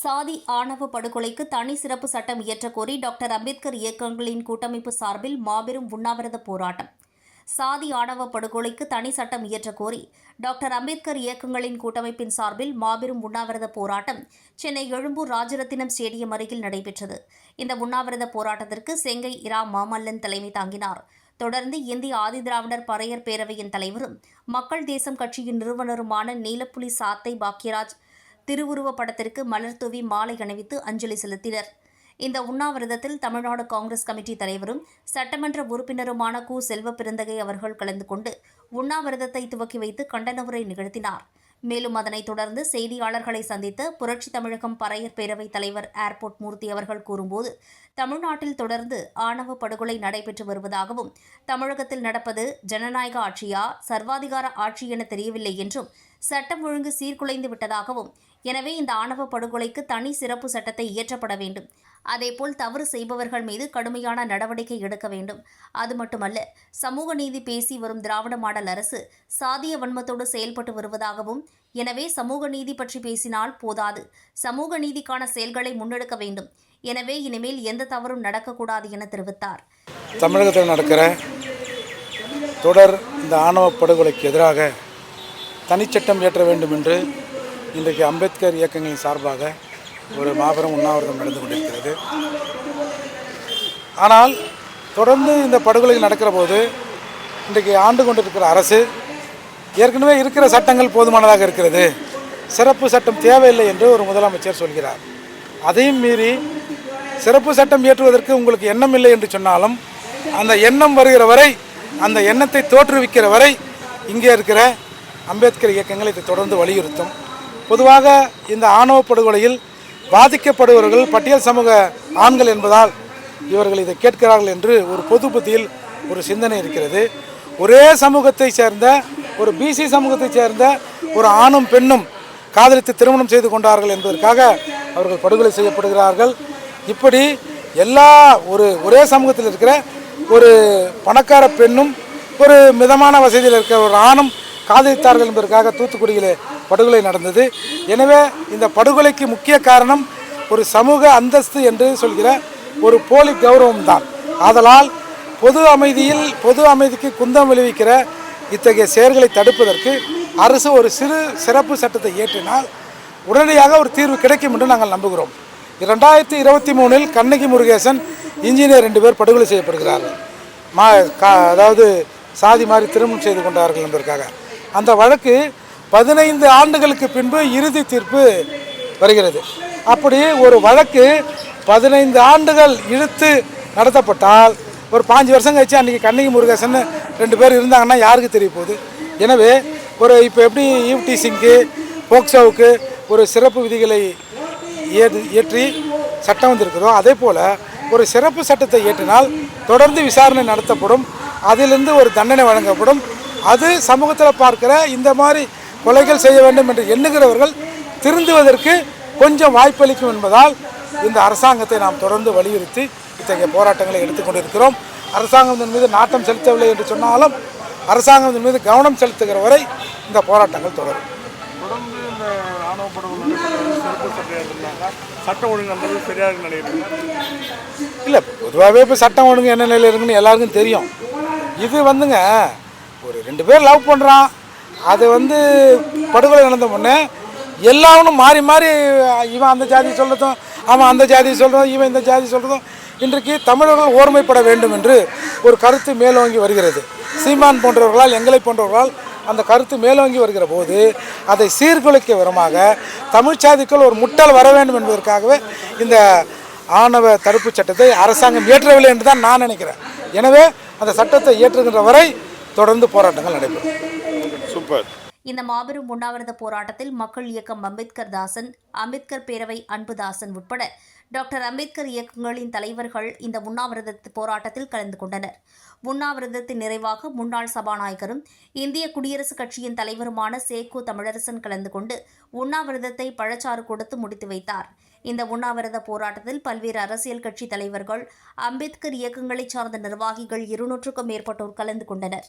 சாதி ஆணவ படுகொலைக்கு தனி சிறப்பு சட்டம் இயற்றக்கோரி டாக்டர் அம்பேத்கர் இயக்கங்களின் கூட்டமைப்பு சார்பில் மாபெரும் உண்ணாவிரத போராட்டம். சாதி ஆணவ படுகொலைக்கு தனி சட்டம் இயற்றக் கோரி டாக்டர் அம்பேத்கர் இயக்கங்களின் கூட்டமைப்பின் சார்பில் மாபெரும் உண்ணாவிரத போராட்டம் சென்னை எழும்பூர் ராஜரத்தினம் ஸ்டேடியம் அருகில் நடைபெற்றது. இந்த உண்ணாவிரத போராட்டத்திற்கு செங்கை இரா மாமல்லன் தலைமை தாங்கினார். தொடர்ந்து இந்திய ஆதிதிராவிடர் பறையர் பேரவையின் தலைவரும் மக்கள் தேசம் கட்சியின் நிறுவனருமான நீலப்புலி சாத்தை பாக்யராஜ் திருவுருவப் படத்திற்கு மலர் தூவி மாலை அணிவித்து அஞ்சலி செலுத்தினர். இந்த உண்ணாவிரதத்தில் தமிழ்நாடு காங்கிரஸ் கமிட்டி தலைவரும் சட்டமன்ற உறுப்பினருமான கு. செல்வ பிறந்தகை அவர்கள் கலந்து கொண்டு உண்ணாவிரதத்தை துவக்கி வைத்து கண்டன உரை நிகழ்த்தினார். மேலும் அதனைத் தொடர்ந்து செய்தியாளர்களை சந்தித்த புரட்சி தமிழகம் பறையர் பேரவைத் தலைவர் ஏர்போர்ட் மூர்த்தி அவர்கள் கூறும்போது தமிழ்நாட்டில் தொடர்ந்து ஆணவ படுகொலை நடைபெற்று வருவதாகவும் தமிழகத்தில் நடப்பது ஜனநாயக ஆட்சியா சர்வாதிகார ஆட்சி என தெரியவில்லை என்றும் சட்டம் ஒழுங்கு சீர்குலைந்து விட்டதாகவும் எனவே இந்த ஆணவ படுகொலைக்கு தனி சிறப்பு சட்டத்தை இயற்றப்பட வேண்டும். அதேபோல் தவறு செய்பவர்கள் மீது கடுமையான நடவடிக்கை எடுக்க வேண்டும். அது மட்டுமல்ல சமூக நீதி பேசி வரும் திராவிட மாடல் அரசு சாதிய வன்மத்தோடு செயல்பட்டு வருவதாகவும் எனவே சமூக நீதி பற்றி பேசினால் போதாது. சமூக நீதிக்கான செயல்களை முன்னெடுக்க வேண்டும். எனவே இனிமேல் எந்த தவறும் நடக்கக்கூடாது என தெரிவித்தார். தமிழகத்தில் நடக்கிற தொடர் இந்த ஆணவ படுகொலைக்கு எதிராக தனிச்சட்டம் இயற்ற வேண்டும் என்று இன்றைக்கு அம்பேத்கர் இயக்கங்களின் சார்பாக ஒரு மாபெரும் உண்ணாவிரதம் நடந்து கொண்டிருக்கிறது. ஆனால் தொடர்ந்து இந்த படுகொலைகள் நடக்கிற போது இன்றைக்கு ஆண்டு கொண்டிருக்கிற அரசு ஏற்கனவே இருக்கிற சட்டங்கள் போதுமானதாக இருக்கிறது. சிறப்பு சட்டம் தேவையில்லை என்று ஒரு முதலமைச்சர் சொல்கிறார். அதையும் மீறி சிறப்பு சட்டம் இயற்றுவதற்கு உங்களுக்கு எண்ணம் இல்லை என்று சொன்னாலும் அந்த எண்ணம் வருகிற வரை அந்த எண்ணத்தை தோற்றுவிக்கிற வரை இங்கே இருக்கிற அம்பேத்கர் இயக்கங்கள் இதை தொடர்ந்து வலியுறுத்தும். பொதுவாக இந்த ஆணவ படுகொலையில் பாதிக்கப்படுபவர்கள் பட்டியல் சமூக ஆண்கள் என்பதால் இவர்கள் இதை கேட்கிறார்கள் என்று ஒரு பொது புத்தியில் ஒரு சிந்தனை இருக்கிறது. ஒரே சமூகத்தை சேர்ந்த ஒரு பிசி சமூகத்தை சேர்ந்த ஒரு ஆணும் பெண்ணும் காதலித்து திருமணம் செய்து கொண்டார்கள் என்பதற்காக அவர்கள் படுகொலை செய்யப்படுகிறார்கள். இப்படி எல்லா ஒரு ஒரே சமூகத்தில் இருக்கிற ஒரு பணக்கார பெண்ணும் ஒரு மிதமான வசதியில் இருக்கிற ஒரு ஆணும் காதலித்தார்கள் என்பதற்காக தூத்துக்குடியில் படுகொலை நடந்தது. எனவே இந்த படுகொலைக்கு முக்கிய காரணம் ஒரு சமூக அந்தஸ்து என்று சொல்கிற ஒரு போலி கௌரவம் தான். ஆதலால் பொது அமைதியில் பொது அமைதிக்கு குந்தம் விளைவிக்கிற இத்தகைய செயல்களை தடுப்பதற்கு அரசு ஒரு சிறு சிறப்பு சட்டத்தை இயற்றினால் உடனடியாக ஒரு தீர்வு கிடைக்கும் என்று நாங்கள் நம்புகிறோம். இரண்டாயிரத்தி இருபத்தி மூணில் கண்ணகி முருகேசன் இன்ஜினியர் ரெண்டு பேர் படுகொலை செய்யப்படுகிறார்கள் மா அதாவது சாதி மாதிரி திருமணம் செய்து கொண்டார்கள் என்பதற்காக. அந்த வழக்கு பதினைந்து ஆண்டுகளுக்கு பின்பு இறுதி தீர்ப்பு வருகிறது. அப்படி ஒரு வழக்கு பதினைந்து ஆண்டுகள் இழுத்து நடத்தப்பட்டால் ஒரு பாஞ்சு வருஷம் கழிச்சு அன்றைக்கி கண்ணகி முருகேசன் ரெண்டு பேர் இருந்தாங்கன்னா யாருக்கு தெரிய போகுது? எனவே ஒரு இப்போ எப்படி ஈவ்டி சிங்க்கு போக்சோவுக்கு ஒரு சிறப்பு விதிகளை இயற்றி சட்டம் வந்திருக்கிறோம் அதே போல் ஒரு சிறப்பு சட்டத்தை இயற்றினால் தொடர்ந்து விசாரணை நடத்தப்படும் அதிலிருந்து ஒரு தண்டனை வழங்கப்படும். அது சமூகத்தில் பார்க்கிற இந்த மாதிரி கொலைகள் செய்ய வேண்டும் என்று எண்ணுகிறவர்கள் திருந்துவதற்கு கொஞ்சம் வாய்ப்பளிக்கும் என்பதால் இந்த அரசாங்கத்தை நாம் தொடர்ந்து வலியுறுத்தி இத்தகைய போராட்டங்களை எடுத்துக்கொண்டிருக்கிறோம் அரசாங்கம் இதன் மீது நாட்டம் செலுத்தவில்லை என்று சொன்னாலும் அரசாங்கம் இதன் மீது கவனம் செலுத்துகிற வரை இந்த போராட்டங்கள் தொடரும். இல்லை பொதுவாகவே இப்போ சட்டம் ஒழுங்கு என்ன நிலையில் இருக்குன்னு எல்லாருக்கும் தெரியும். இது வந்துங்க ஒரு ரெண்டு பேர் லவ் பண்ணுறான் அது வந்து படுகொலை நடந்த முன்னே எல்லாவனும் மாறி மாறி இவன் அந்த ஜாதி சொல்கிறதும் அவன் அந்த ஜாதி சொல்கிறதும் இவன் இந்த ஜாதி சொல்கிறதும் இன்றைக்கு தமிழர்கள் ஓர்மைப்பட வேண்டும் என்று ஒரு கருத்து மேலோங்கி வருகிறது. சீமான் போன்றவர்களால் எங்களை போன்றவர்களால் அந்த கருத்து மேலோங்கி வருகிற போது அதை சீர்குலைக்க விதமாக தமிழ்ச்சாதிக்குள் ஒரு முட்டல் வர வேண்டும் என்பதற்காகவே இந்த ஆணவ தடுப்புச் சட்டத்தை அரசாங்கம் இயற்றவில்லை என்று தான் நான் நினைக்கிறேன். எனவே அந்த சட்டத்தை இயற்றுகின்ற வரை தொடர்ந்து போராட்டங்கள் நடைபெறும். சூப்பர். இந்த மாபெரும் உண்ணாவிரத போராட்டத்தில் மக்கள் இயக்கம் அம்பேத்கர் தாசன் அம்பேத்கர் பேரவை அன்புதாசன் உட்பட டாக்டர் அம்பேத்கர் இயக்கங்களின் தலைவர்கள் இந்த உண்ணாவிரத போராட்டத்தில் கலந்து கொண்டனர். உண்ணாவிரதத்தின் நிறைவாக முன்னாள் சபாநாயகரும் இந்திய குடியரசுக் கட்சியின் தலைவருமான சேகோ தமிழரசன் கலந்து கொண்டு உண்ணாவிரதத்தை பழச்சாறு கொடுத்து முடித்து வைத்தார். இந்த உண்ணாவிரத போராட்டத்தில் பல்வேறு அரசியல் கட்சி தலைவர்கள் அம்பேத்கர் இயக்கங்களைச் சார்ந்த நிர்வாகிகள் இருநூற்றுக்கும் மேற்பட்டோர் கலந்து கொண்டனர்.